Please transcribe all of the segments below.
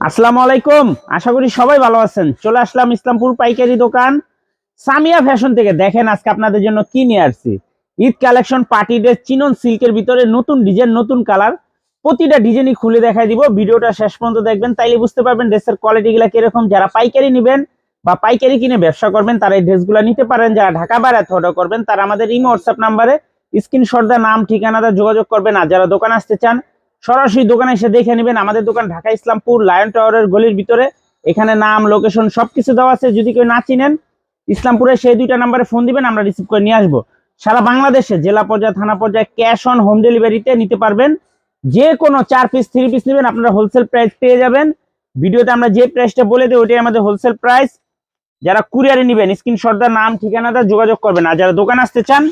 আসসালামু আলাইকুম। আশা করি সবাই ভালো আছেন। চলে আসলাম ইসলামপুর পাইকারি দোকান। সামিয়া ফ্যাশন থেকে দেখেন আজকে আপনাদের জন্য কি নিয়ে আসছি। Eid collection party dress, chinon সিল্কের ভিতরে নতুন ডিজাইন, নতুন কালার। প্রতিটা ডিজাইনই খুলে দেখাই দিব। ভিডিওটা শেষ পর্যন্ত দেখবেন, তাইলে বুঝতে পারবেন ড্রেসের কোয়ালিটি গুলা কীরকম। যারা পাইকারি নেবেন বা পাইকারি কিনে ব্যবসা করবেন, তারা এই ড্রেসগুলো নিতে পারেন। যারা ঢাকা বাইরে অর্ডার করবেন, তারা আমাদের ইমো হোয়াটসঅ্যাপ নাম্বারে স্ক্রিনশট দা নাম, ঠিকানা ঠিকানাটা যোগাযোগ করবেন। আর যারা দোকান আসতে চান সরাসরি দোকানে এসে দেখে নেবেন আমাদের দোকান ঢাকা ইসলামপুর লায়ন টাওয়ারের গলির ভিতরে। এখানে নাম, লোকেশন সবকিছু দেওয়া আছে। যদি কেউ না চিনেন, ইসলামপুরে সেই দুইটা নাম্বারে ফোন দিবেন, আমরা রিসিভ করে নিয়ে আসব। সারা বাংলাদেশে জেলা পর্যায়ে, থানা পর্যায়ে ক্যাশ অন হোম ডেলিভারিতে নিতে পারবেন। যে কোনো চার পিস থ্রি পিস নেবেন, আপনারা হোলসেল প্রাইস পেয়ে যাবেন। ভিডিওতে আমরা যে প্রাইসটা বলে দিই, ওইটাই আমাদের হোলসেল প্রাইস যারা কুরিয়ারে নেবেন স্ক্রিনশটদার নাম ঠিকানাটা যোগাযোগ করবেন। আর যারা দোকান আসতে চান,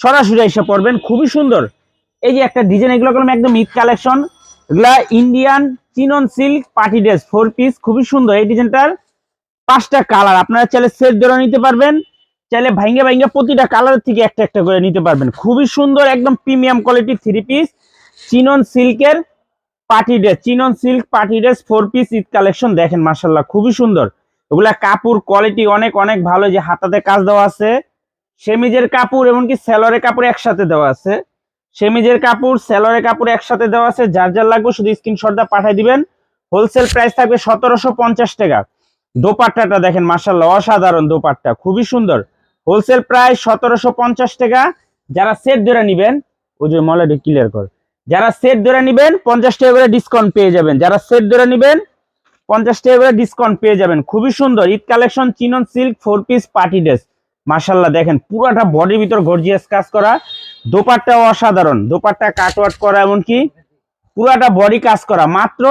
সরাসরি এসে পড়বেন। খুবই সুন্দর। এই যে একটা ডিজাইন এগুলো করলাম একদম ঈদ কালেকশন এগুলা Indian chinon silk party dress four piece খুবই সুন্দর। এই ডিজাইনটার পাঁচটা কালার আপনারা চাইলে সেট ধরে নিতে পারবেন, চাইলে ভাঙ্গে ভাঙ্গে প্রতিটা কালার থেকে একটা একটা করে নিতে পারবেন। খুবই সুন্দর, একদম premium quality three piece chinon সিল্কের party dress chinon silk party dress four piece Eid collection দেখেন মাসাল্লাহ খুবই সুন্দর। এগুলা কাপড় কোয়ালিটি অনেক অনেক ভালো যে হাতাতে কাজ দেওয়া আছে। সেমিজের কাপড়, এমনকি সেলরের কাপড় একসাথে দেওয়া আছে। সেমিজের কাপড়, সেলরের কাপড় একসাথে দেওয়া আছে। যার যার লাগবে শুধু স্ক্রিনশটটা পাঠিয়ে দিবেন। হোলসেল প্রাইস থাকবে সতেরোশো পঞ্চাশ টাকা। দোপাট্টাটা দেখেন মার্শাল্লাহ অসাধারণ দোপাট্টা, খুবই সুন্দর। হোলসেল প্রাইস সতেরোশো পঞ্চাশ টাকা। যারা সেট ধরে নিবেন, ওই যে মলাটি ক্লিয়ার কর। যারা সেট ধরে নিবেন, পঞ্চাশ টাকা করে ডিসকাউন্ট পেয়ে যাবেন। যারা সেট ধরে নিবেন, পঞ্চাশ টাকা করে ডিসকাউন্ট পেয়ে যাবেন। খুবই সুন্দর, Eid collection chinon silk four piece party dress মার্শাল্লাহ দেখেন, পুরাটা বডির ভিতর গর্জিয়াস কাজ করা। দোপাট্টা অসাধারণ। দোপাট্টা কাটওয়াট করা, এমনকি পুরাটা বডি কাজ করা। মাত্র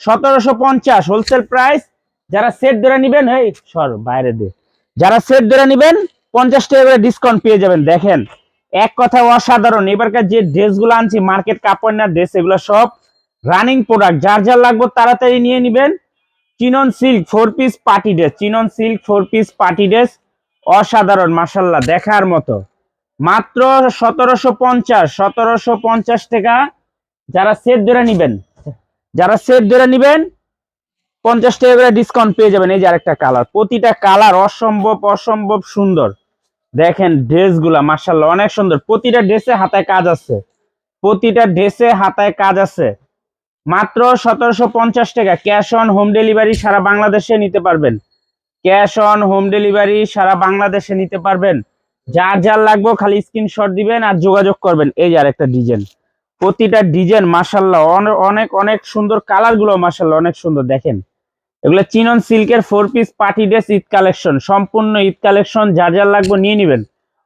সতেরোশো পঞ্চাশ হোলসেল প্রাইস যারা সেট ধরে নিবেন, এই সর বাইরে দে। যারা সেট ধরে নিবেন, পঞ্চাশ টাকা করে ডিসকাউন্ট পেয়ে যাবেন। দেখেন, এক কথা অসাধারণ। এবারকার যে ড্রেসগুলো আনছি মার্কেট কাপড় না ড্রেস এগুলো সব রানিং প্রোডাক্ট যার যার লাগবে তাড়াতাড়ি নিয়ে নিবেন। Chinon silk four piece party dress chinon silk four piece party dress অসাধারণ মাসাল্লাহ দেখার মতো। মাত্র সতেরোশো পঞ্চাশ সতেরোশো পঞ্চাশ টাকা যারা সেট ধরে নিবেন, যারা সেট ধরে নিবেন, পঞ্চাশ টাকা করে ডিসকাউন্ট পেয়ে যাবেন। এই যে আরেকটা কালার প্রতিটা কালার অসম্ভব অসম্ভব সুন্দর। দেখেন ড্রেসগুলা মার্শাল্লাহ অনেক সুন্দর। প্রতিটা ড্রেসে হাতায় কাজ আছে। প্রতিটা ড্রেসে হাতায় কাজ আছে। মাত্র সতেরোশো পঞ্চাশ টাকা ক্যাশ অন হোম ডেলিভারি সারা বাংলাদেশে নিতে পারবেন। ক্যাশ অন হোম ডেলিভারি সারা বাংলাদেশে নিতে পারবেন। যার যার লাগবে খালি স্ক্রিনশট দিবেন আর যোগাযোগ করবেন। এই আর একটা ডিজাইন প্রতিটা ডিজাইন মাসাল্লাহ অনেক অনেক সুন্দর কালারগুলো মাসাল্লাহ অনেক সুন্দর, দেখেন। এগুলো চিনন সিল্কের four piece party dress Eid collection সম্পূর্ণ ঈদ কালেকশন যার যার লাগবে নিয়ে নেবেন।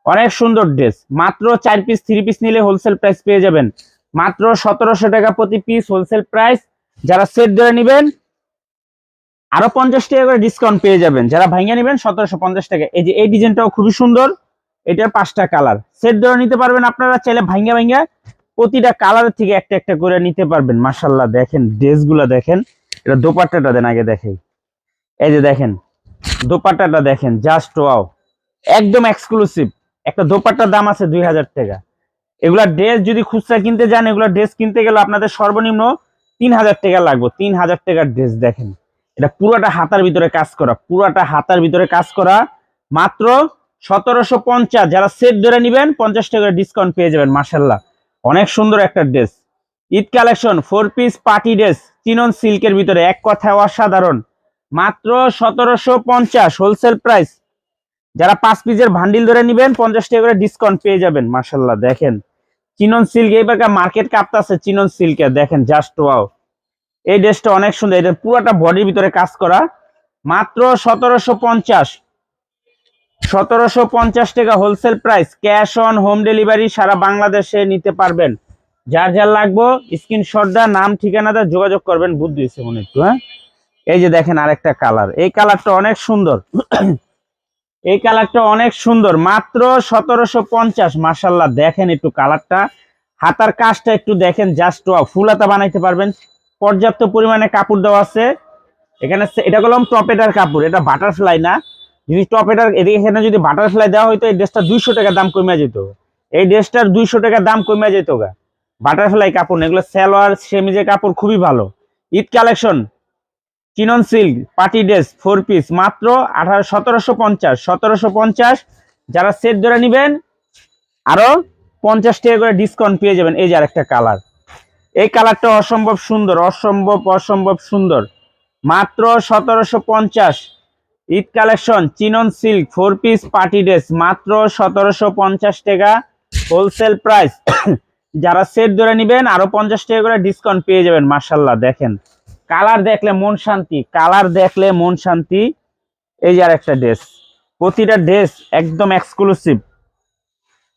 অনেক সুন্দর ড্রেস মাত্র চার পিস থ্রি পিস নিলে হোলসেল প্রাইস পেয়ে যাবেন। মাত্র সতেরোশো টাকা প্রতি পিস হোলসেল প্রাইস যারা সেট ধরে নেবেন, আরও পঞ্চাশ টাকা করে ডিসকাউন্ট পেয়ে যাবেন। যারা ভাইঙ্গা নেবেন, সতেরোশো পঞ্চাশ টাকা। এই যে, এই ডিজাইনটাও খুবই সুন্দর। এটার পাঁচটা কালার। সেট ধরে নিতে পারবেন আপনারা, চাইলে ভাইঙ্গা ভাইঙ্গা প্রতিটা কালার থেকে একটা একটা করে নিতে পারবেন। মাসাল্লাহ দেখেন, ড্রেসগুলো দেখেন। এটা দোপাট্টাটা দেন আগে দেখেই। এই যে দেখেন, দোপাট্টাটা দেখেন জাস্ট ওয়াও একদম এক্সক্লুসিভ একটা দোপাট্টার দাম আছে দুই হাজার টাকা। এগুলা ড্রেস যদি খুচরা কিনতে যান, এগুলা ড্রেস কিনতে গেলে আপনাদের সর্বনিম্ন তিন হাজার টাকা লাগবে। তিন হাজার টাকার ড্রেস দেখেন। এটা পুরাটা হাতার ভিতরে কাজ করা, পুরাটা হাতার ভিতরে কাজ করা মাত্র সতেরোশো পঞ্চাশ। যারা সেট ধরে নিবেন, পঞ্চাশ টাকা ডিসকাউন্ট পেয়ে যাবেন মার্শাল্লাহ অনেক সুন্দর একটা dress Eid collection four piece party dress chinon সিল্কের ভিতরে। এক কথায় অসাধারণ। মাত্র সতেরোশো পঞ্চাশ হোলসেল প্রাইস যারা পাঁচ পিসের ভান্ডিল ধরে নিবেন, পঞ্চাশ টাকা করে ডিসকাউন্ট পেয়ে যাবেন মার্শাল্লাহ দেখেন চিনন সিল্ক এইবার মার্কেট কাঁপতাছে চিনন সিল্কের দেখেন জাস্ট ওয়াও এই ড্রেসটা অনেক সুন্দর। এটা পুরোটা বডির ভিতরে কাজ করা। মাত্র সতেরোশো পঞ্চাশ। সতেরোশো পঞ্চাশ টাকা wholesale price cash on home delivery সারা বাংলাদেশে নিতে পারবেন। যার যার লাগবো স্ক্রিনশট দা নাম ঠিকানাটা যোগাযোগ করবেন, বুদ্ধি হয়েছে মনে একটু হ্যাঁ? এই যে দেখেন আরেকটা কালার এই কালারটা অনেক সুন্দর। এই কালারটা অনেক সুন্দর, মাত্র সতেরোশো পঞ্চাশ মাসাল্লাহ দেখেন একটু কালারটা হাতার কাজটা একটু দেখেন জাস্ট ফুল হাতা বানাইতে পারবেন। পর্যাপ্ত পরিমাণে কাপড় দেওয়া আছে। এখানে এটা করলাম টপেটার কাপড়, এটা বাটারফ্লাই না। যদি টপেটার এদিকে এখানে যদি বাটারফ্লাই দেওয়া হইতো, এই ড্রেসটা দুইশো টাকা দাম কমে যেত। এই ড্রেসটার দুইশো টাকা দাম কমে যেত গা। বাটারফ্লাই কাপড় এগুলো সালোয়ার, সেমিজের কাপড় খুবই ভালো। Eid collection chinon silk party dress four piece মাত্র আঠারো, সতেরোশো পঞ্চাশ সতেরোশো পঞ্চাশ। যারা সেট ধরে নেবেন, আরও পঞ্চাশ টাকা করে ডিসকাউন্ট পেয়ে যাবেন। এই যে আরেকটা কালার এই কালারটা অসম্ভব সুন্দর, অসম্ভব অসম্ভব সুন্দর। মাত্র সতেরোশো পঞ্চাশ। Eid collection, chinon silk four piece party dress মাত্র সতেরোশো পঞ্চাশ টাকা। হোলসেল প্রাইস যারা সেট ধরে নেবেন, আরও পঞ্চাশ টাকা করে ডিসকাউন্ট পেয়ে যাবেন মার্শাল্লাহ দেখেন। কালার দেখলে মন শান্তি কালার দেখলে মন শান্তি। এই আর একটা ড্রেস প্রতিটা ড্রেস একদম এক্সক্লুসিভ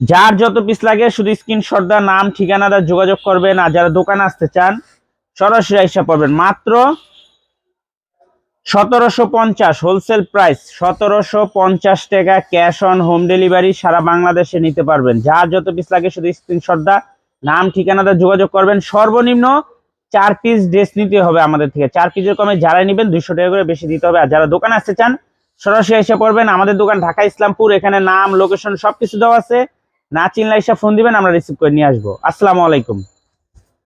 যার যত পিস লাগে, শুধু স্ক্রিনশট দা নাম, ঠিকানা দা যোগাযোগ করবেন, আর যারা দোকানে আসতে চান, সরাসরি আইসা পড়বেন। মাত্র সতেরোশো পঞ্চাশ হোলসেল প্রাইস সতেরোশো পঞ্চাশ টাকা ক্যাশ অন হোম ডেলিভারি সারা বাংলাদেশে নিতে পারবেন। যার যত পিস লাগে শুধু স্ক্রিনশট দা, নাম, ঠিকানা দা যোগাযোগ করবেন। সর্বনিম্ন চার পিস ড্রেস নিতে হবে আমাদের থেকে। চার পিসের কমে যারা নেবেন দুইশো টাকা করে বেশি দিতে হবে। আর যারা দোকানে আসতে চান, সরাসরি এসে পড়বেন। আমাদের দোকান ঢাকা ইসলামপুর, এখানে নাম লোকেশন সবকিছু দেওয়া আছে। না চিনলে এসে ফোন দিবেন, আমরা রিসিভ করে নিয়ে আসব। আসসালামু আলাইকুম।